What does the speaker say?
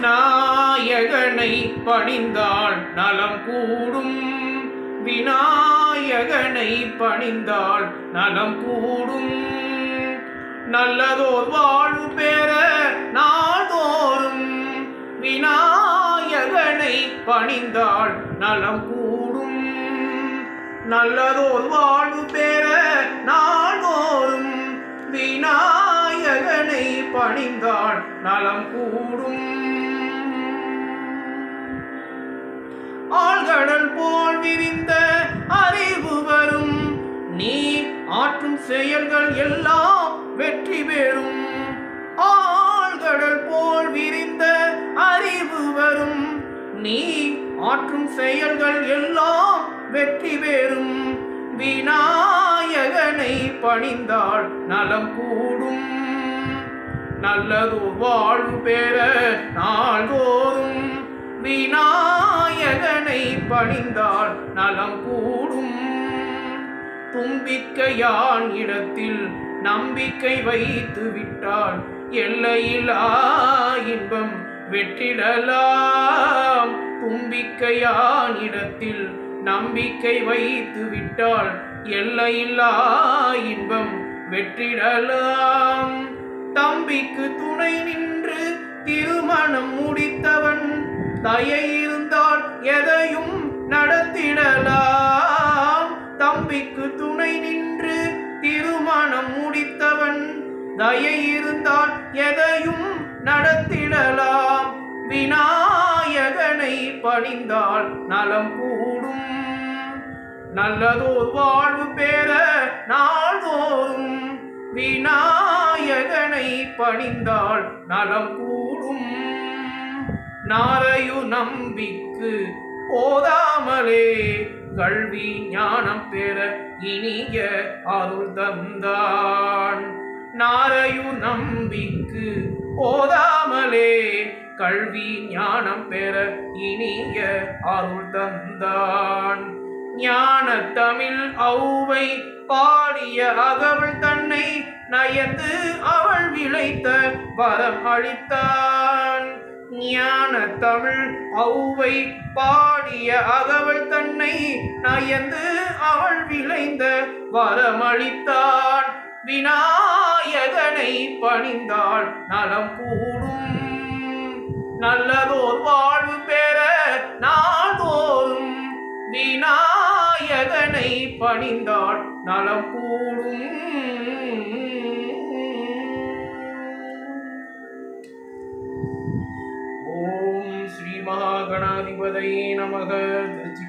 நாயகனை பணிந்தாள் நலம் கூடும். விநாயகனை பணிந்தாள் நலம் கூடும். நல்லதோர் வாழ்வு பெற நாள்தோறும். விநாயகனை பணிந்தாள் நலம் கூடும். நல்லதோர் வாழ்வு பெற நாள்தோறும். விநாயகனை பணிந்தால் நலம் கூடும். ஆழ்கடல் போல் விரிந்த அறிவு வரும். நீ ஆற்றும் செயல்கள் எல்லாம் வெற்றி பெறும். ஆழ்கடல் போல் விரிந்த அறிவு வரும். நீ ஆற்றும் செயல்கள் எல்லாம் வெற்றி பெறும். விநாயகனை பணிந்தாள் நலம் கூடும். நல்லது வாழ்வு பெற நாள்தோறும் விநாயகனை பணிந்தால் நலம் கூடும். தும்பிக்கையான் இடத்தில் நம்பிக்கை வைத்து விட்டால் எல்லையிலா இன்பம் வெற்றிடலாம். தும்பிக்கையான் இடத்தில் நம்பிக்கை வைத்து விட்டால் எல்லையில்லா இன்பம் வெற்றிடலாம். தம்பிக்கு துணை நின்று திருமணம் முடித்தவன். தயை இருந்தால் எதையும் நடத்திடலாம். தம்பிக்கு துணை நின்று திருமணம் முடித்தவன். தயை இருந்தால் எதையும் நடத்திடலாம். விநாயகனை பணிந்தால் நலம் கூடும். நல்லதோர் வாழ்வு பெற நாள்தோறும் விநாயகனை பணிந்தால் நலம் கூடும். நாரையு நம்பிக்கு போதாமலே கல்வி ஞானம் பெற இனிய அருள் தந்தான் நாரையு நம்பிக்கு போதாமலே கல்வி ஞானம் பெற இனிய அருள் தந்தான் ஞான தமிழ் ஔவை பாடிய அகவள் நயந்து அவள் விளைத்த வரம் அளித்தான் ஞான தமிழ் ஔவை பாடிய அகவள் தன்னை நயந்து அவள் விளைந்த வரமளித்தான் விநாயகனை பணிந்தாள் நலம் கூடும். நல்லதோர் வாழ்வு பணிந்தாள் நலம் கூடும். ஓம் ஸ்ரீ மகா மகாகணாதிபதையே நமக. திருச்சி